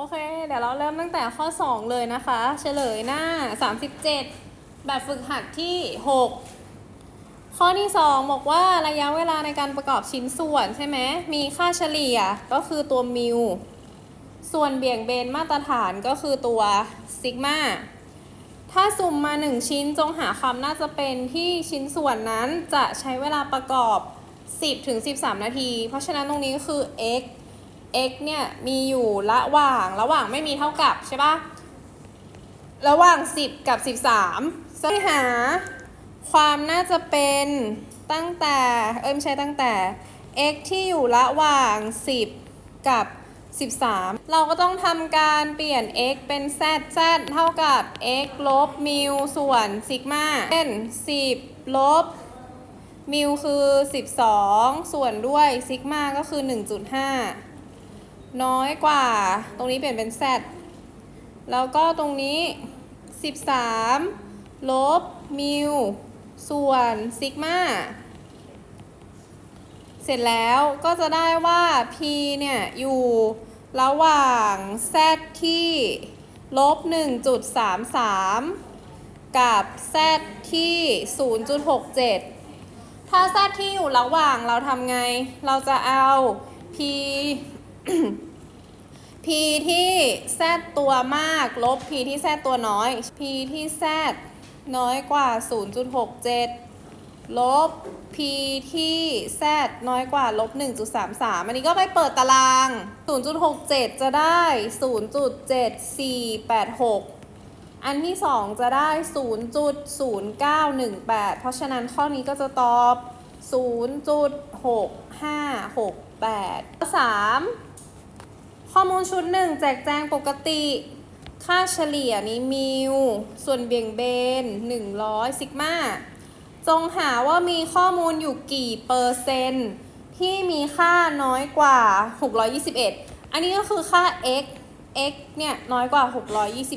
โอเค เดี๋ยวเราเริ่มตั้งแต่ข้อ 2 เลยนะคะ เฉลยหน้า 37 แบบฝึกหัดที่ 6 ข้อที่ 2 บอกว่าระยะเวลาในการประกอบชิ้นส่วนใช่ไหม มีค่าเฉลี่ยก็คือตัวมิว ส่วนเบี่ยงเบนมาตรฐานก็คือตัวซิกมาถ้าสุ่มมา 1 ชิ้นจงหาความน่าจะเป็นที่ชิ้นส่วนนั้นจะใช้เวลาประกอบ 10ถึง13 นาที เพราะฉะนั้นตรงนี้ก็คือ x x เนี่ยมีอยู่ระหว่างระหว่างไม่มีเท่ากับใช่ปะระหว่าง 10 กับ 13ซึ่งหา ความน่าจะเป็นตั้งแต่เอ้ยไม่ใช่ตั้งแต่ x ที่อยู่ระหว่าง 10 กับ 13 เราก็ต้องทำการเปลี่ยน x เป็น z z เท่ากับ x ลบมิวส่วนซิกมาเป็น10 ลบมิวคือ 12 ส่วนด้วยซิกมาก็คือ 1.5 น้อยกว่า ตรงนี้เปลี่ยนเป็น z แล้วก็ตรงนี้ 13 ลบมิวส่วนซิกมาเสร็จแล้วก็จะได้ว่า p เนี่ย อยู่ระหว่าง z ที่ลบ 1.33 กับ z ที่ 0.67 ถ้า z ที่อยู่ระหว่างเราทำไง เราจะเอา p p ที่ z ตัวมาก ลบ p ที่ z ตัวน้อย p ที่ z น้อยกว่า 0.67 ลบ p ที่ z น้อยกว่า ลบ 1.33 อันนี้ก็ไปเปิดตาราง 0.67 จะได้ 0.7486 อันที่ 2 จะได้ 0.0918 เพราะฉะนั้นข้อนี้ก็จะตอบ 0.6568 3 ข้อมูลชุด1แจกแจงปกติ ค่าเฉลี่ยนี้มิว ส่วนเบี่ยงเบน 100 ซิกมาจงหาว่ามีข้อมูลอยู่กี่เปอร์เซนต์ที่มีค่าน้อยกว่า 621 อันนี้ก็คือค่า x x เนี่ยน้อยกว่า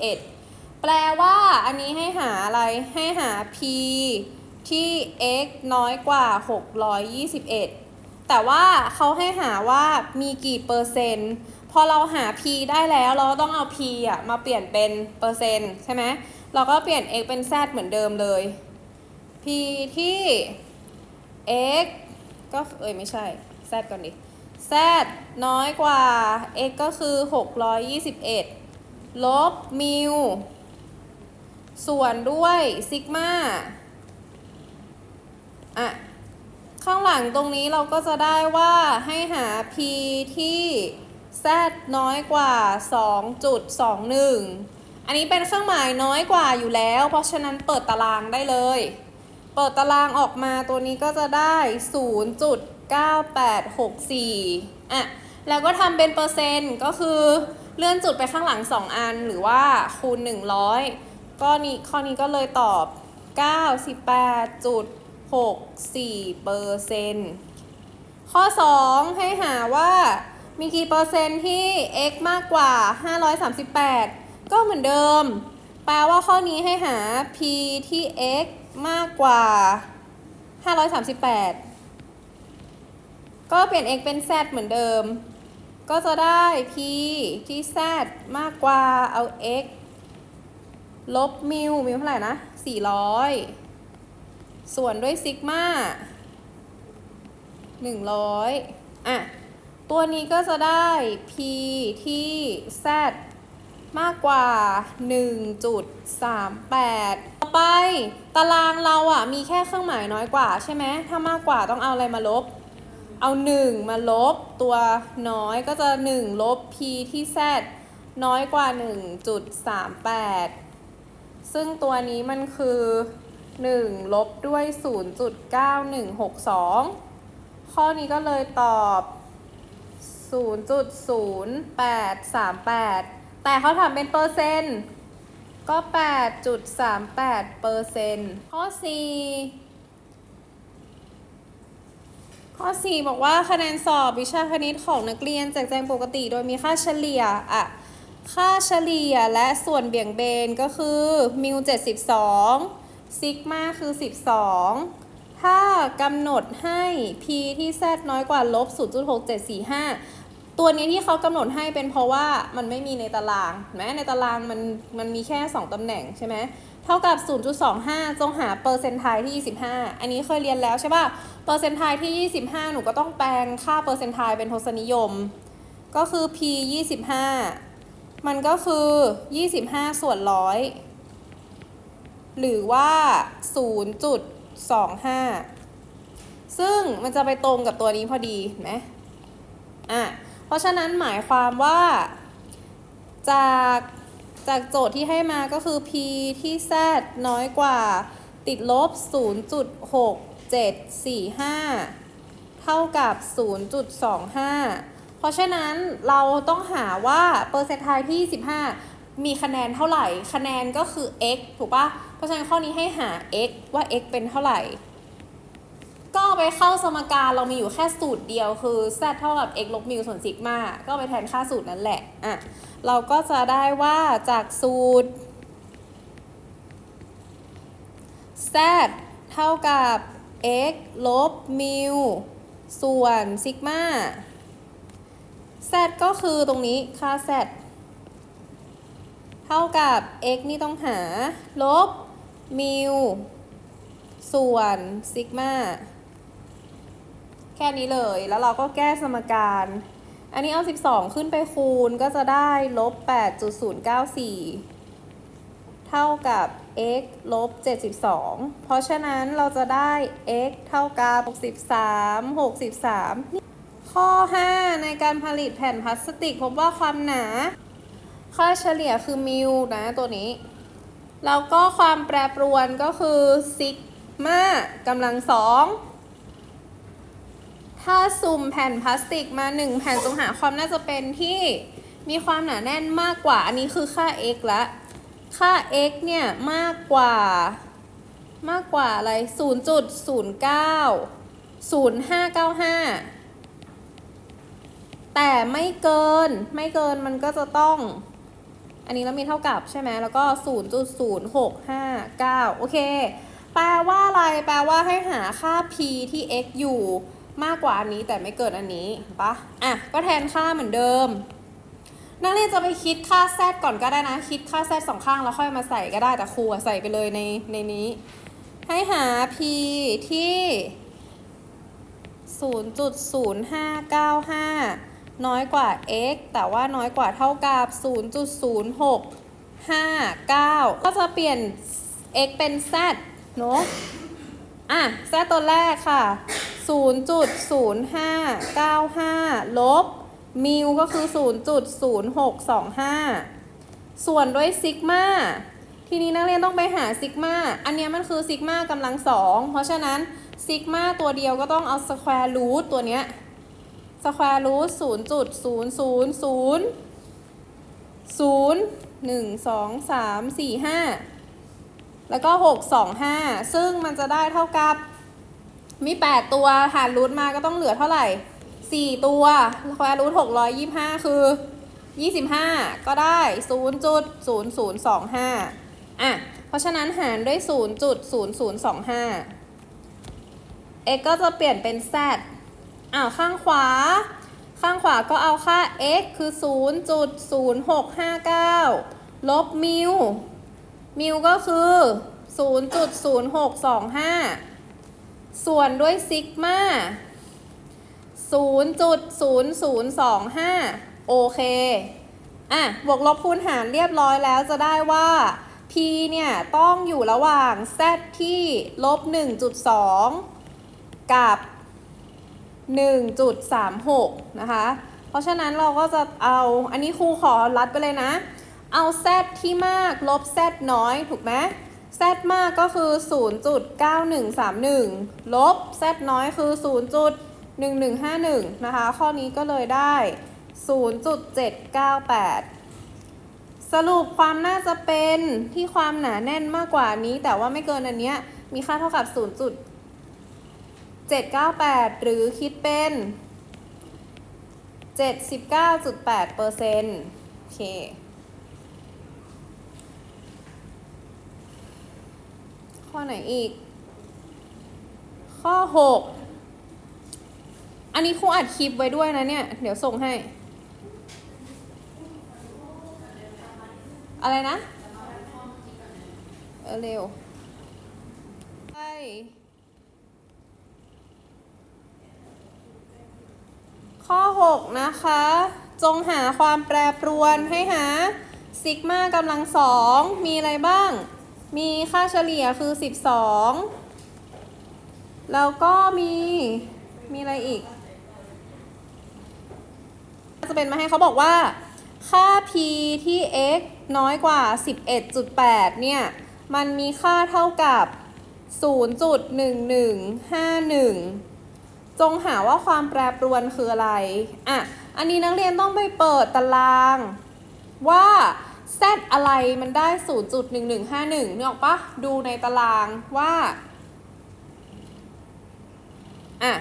621 แปลว่าอันนี้ให้หาอะไรให้หา p ที่ x น้อยกว่า 621 แต่ว่าเขาให้หาว่ามีกี่เปอร์เซนต์ พอเราหา p ได้แล้วเราก็ต้องเอา p อะมาเปลี่ยนเป็นเปอร์เซนต์ใช่ไหมเราก็เปลี่ยน x เป็น z เหมือนเดิมเลย p ที่ x ก็เอ้ยไม่ใช่ z ก่อนดิ z น้อยกว่า x ก็คือ 621 ลบมิวส่วนด้วยซิกมาอะ ข้างหลังตรงนี้เราก็จะได้ว่าให้หา p ที่ z น้อยกว่า 2.21 อันนี้เป็นเครื่องหมายน้อยกว่าอยู่แล้ว เพราะฉะนั้นเปิดตารางได้เลย เปิดตารางออกมาตัวนี้ก็จะได้ 0.9864 อะ แล้วก็ทำเป็นเปอร์เซ็นต์ก็คือเลื่อนจุดไปข้างหลัง 2 อันหรือว่าคูณ 100 ก็นี้ข้อนี้ก็เลยตอบ 98.64เปอร์เซ็นต์ข้อ 2 ให้หาว่า มีกี่เปอร์เซ็นต์ที่ x มากกว่า 538 ก็เหมือนเดิม แปลว่าข้อนี้ให้หา p ที่ x มากกว่า 538 ก็เปลี่ยน x เป็น z เหมือนเดิม ก็จะได้ p ที่ z มากกว่า เอา x ลบมิวมิวเท่าไหร่นะ 400 ส่วนด้วยซิกมา100อะ ตัวนี้ก็จะได้ p ที่ z มากกว่า 1.38 ต่อไป ตารางเราอะมีแค่เครื่องหมายน้อยกว่าใช่ไหม ถ้ามากกว่าต้องเอาอะไรมาลบ เอา 1 มาลบตัวน้อยก็จะ 1 ลบ p ที่ z น้อยกว่า 1.38 ซึ่งตัวนี้มันคือ 1 ลบด้วย 0.9162 ข้อนี้ก็เลยตอบ 0.0838 แต่เขาถามเป็นเปอร์เซ็นต์ก็ 8.38เปอร์เซ็นต์ข้อ 4 ข้อ 4 บอกว่าคะแนนสอบวิชาคณิตของนักเรียนแจกแจงปกติ โดยมีค่าเฉลี่ยอะค่าเฉลี่ยและส่วนเบี่ยงเบนก็คือมิว72ซิกมาคือ 12 ถ้ากำหนดให้ p ที่ z น้อยกว่าลบ 0.6745 ตัวนี้ที่เขากำหนดให้เป็นเพราะว่ามันไม่มีในตารางเห็นไหมในตารางมันมันมีแค่ 2ตำแหน่งใช่ไหมเท่ากับ 0.25 จงหาเปอร์เซนต์ไทที่ 25 อันนี้เคยเรียนแล้วใช่ป่ะ เปอร์เซนต์ไทที่ 25 หนูก็ต้องแปลงค่าเปอร์เซนต์ไทเป็นทศนิยม ก็คือ p 25 มันก็คือ 25 ส่วนร้อยหรือว่า 0.25 ซึ่งมันจะไปตรงกับตัวนี้พอดีนไหมอะ ราะฉะนั้นหมายความว่าจากจากโจทย์ที่ให้มาก็คือ p ที่ z น้อยกว่าติดลบ 0.6745 เท่ากับ 0.25 เพราะฉะนั้นเราต้องหาว่าเปอร์เซ็นต์ไทที่25มีคะแนนเท่าไหร่ คะแนนก็คือ x ถูกปะเพราะฉะนั้นข้อนี้ให้หา x ว่า x เป็นเท่าไหร่ ก็เอาไปเข้าสมการเรามีอยู่แค่สูตรเดียวคือ z เท่ากับ x ลบมิวส่วนซิกมาก็ไปแทนค่าสูตรนั้นแหละอะเราก็จะได้ว่าจากสูตร z เท่ากับ x ลบมิวส่วนซิกมา z ก็คือตรงนี้ค่า z เท่ากับ x นี่ต้องหา ลบมิวส่วนซิกมา แค่นี้เลย แล้วเราก็แก้สมการ อันนี้เอา 12 ขึ้นไปคูณก็จะได้ลบ 8.094 เท่ากับ x ลบ 72 เพราะฉะนั้นเราจะได้ x เท่ากับ 63 63 ข้อ 5 ในการผลิตแผ่นพลาสติก พบว่าความหนา ค่าเฉลี่ยคือมิวนะตัวนี้ แล้วก็ความแปรปรวนก็คือซิกมากำลังสอง ถ้าซุ่มแผ่นพลาสติกมา1แผ่นจงหาความน่าจะเป็นที่มีความหนาแน่นมากกว่า อันนี้คือค่า x ละค่า x เนี่ยมากกว่า มากกว่าอะไร 0.09 0595 แต่ไม่เกินไม่เกินมันก็จะต้อง อันนี้เรามีเท่ากับใช่ไหมแล้วก็ 0.0659 โอเค แปลว่าอะไร แปลว่าให้หาค่า p ที่ x อยู่ มากกว่าอันนี้แต่ไม่เกินอันนี้ปะอะก็แทนค่าเหมือนเดิม นักเรียนจะไปคิดค่า z ก่อนก็ได้นะ คิดค่า z สองข้างแล้วค่อยมาใส่ก็ได้แต่ครูใส่ไปเลยในในนี้ ให้หา p ที่ 0.0595 น้อยกว่า x แต่ว่าน้อยกว่าเท่ากับ 0.0659 ก็จะเปลี่ยน x เป็น z เนอะอะ z ตัวแรกค่ะ 0.0595 ลบมิวก็คือ 0.0625 ส่วนด้วยซิกมาทีนี้นักเรียนต้องไปหาซิกมาอันเนี้ยมันคือซิกมากำลังสองเพราะฉะนั้นซิกมาตัวเดียวก็ต้องเอาสแควร์รูทตัวเนี้ยสแควร์รูทศูนย์จุดศูนย์ศูนย์ศูนย์ศูนย์หนึ่งสองสามสี่ห้าแล้วก็หกสองห้าซึ่งมันจะได้เท่ากับ มี 8 ตัวหารรูทมาก็ต้องเหลือเท่าไหร่ 4 ตัวสแควร์รูท625คือ 25 ก็ได้0.0025อะ เพราะฉะนั้นหารด้วย0.0025 x ก็จะเปลี่ยนเป็น z อ้าวข้างขวา ข้างขวาก็เอาค่า x คือ 0.0659 ลบมิว มิวก็คือ 0.0625 ส่วนด้วยซิกมา0.0025 โอเค อะ บวกลบคูณหารเรียบร้อยแล้วจะได้ว่า p เนี่ย ต้องอยู่ระหว่าง z ที่ลบ 1.2 กับ 1.36 นะคะ เพราะฉะนั้นเราก็จะเอา อันนี้ครูขอรัดไปเลยนะ เอา z ที่มากลบ z น้อย ถูกไหม z มากก็คือ 0.9131 ลบ z น้อยคือ 0.1151 นะคะ ข้อนี้ก็เลยได้ 0.798 สรุปความน่าจะเป็นที่ความหนาแน่นมากกว่านี้ แต่ว่าไม่เกินอันเนี้ยมีค่าเท่ากับ 0.798 หรือคิดเป็น 79.8เปอร์เซ็นต์โอเค ข้อไหนอีก ข้อ 6 อันนี้ครูอัดคลิปไว้ด้วยนะเนี่ย เดี๋ยวส่งให้ อะไรนะเร็วไปข้อ 6 นะคะ จงหาความแปรปรวนให้หาซิกมากำลังสองมีอะไรบ้าง มีค่าเฉลี่ยคือ 12 แล้วก็มีมีอะไรอีก จะเป็นมาให้เขาบอกว่า ค่า p ที่ x น้อยกว่า 11.8 เนี่ย มันมีค่าเท่ากับ 0.1151 จงหาว่าความแปรปรวนคืออะไร อะ อันนี้นักเรียนต้องไปเปิดตารางว่า z อะไรมันได้ 0.1151นึกออกปะดูในตารางว่าอะ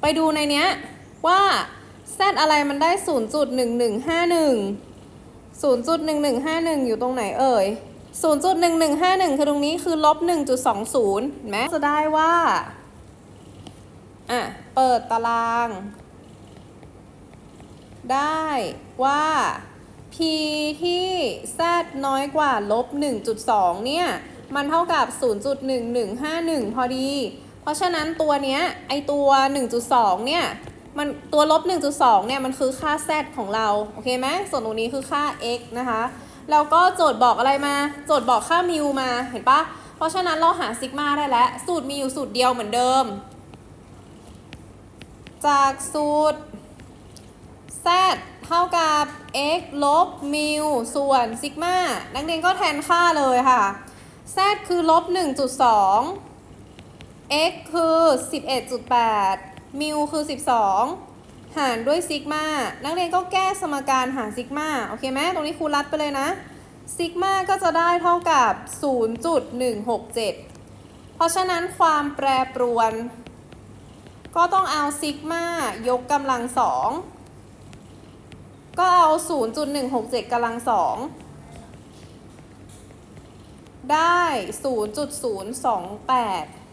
ไปดูในเนี้ยว่า z อะไรมันได้ 0.1151 0.1151 อยู่ตรงไหนเอ่ย 0.1151 คือตรงนี้คือลบ 1.20เห็นไหมจะได้ว่า อะ เปิดตาราง ได้ว่า p ที่ z น้อยกว่าลบ 1.2 เนี่ย มันเท่ากับ 0.1151 พอดี เพราะฉะนั้นตัวเนี้ย ไอตัว 1.2 เนี่ย มันตัวลบ 1.2 เนี่ย มันคือค่า z ของเรา โอเคไหมส่วนตรงนี้คือค่า x นะคะ แล้วก็โจทย์บอกอะไรมา โจทย์บอกค่ามิวมา เห็นปะ เพราะฉะนั้นเราหาซิกมาได้แล้ว สูตรมีอยู่สูตรเดียวเหมือนเดิม จากสูตร z เท่ากับ x ลบมิวส่วนซิกมานักเรียนก็แทนค่าเลยค่ะ z คือลบ 1.2 x คือ 11.8 มิวคือ 12 หารด้วยซิกมานักเรียนก็แก้สมการหาซิกมาโอเคไหมตรงนี้ครูรัดไปเลยนะซิกมาก็จะได้เท่ากับ 0.167 เพราะฉะนั้นความแปรปรวน ก็ต้องเอาซิกมายกกำลังสอง ก็เอา 0.167กำลังสองได้ 0.028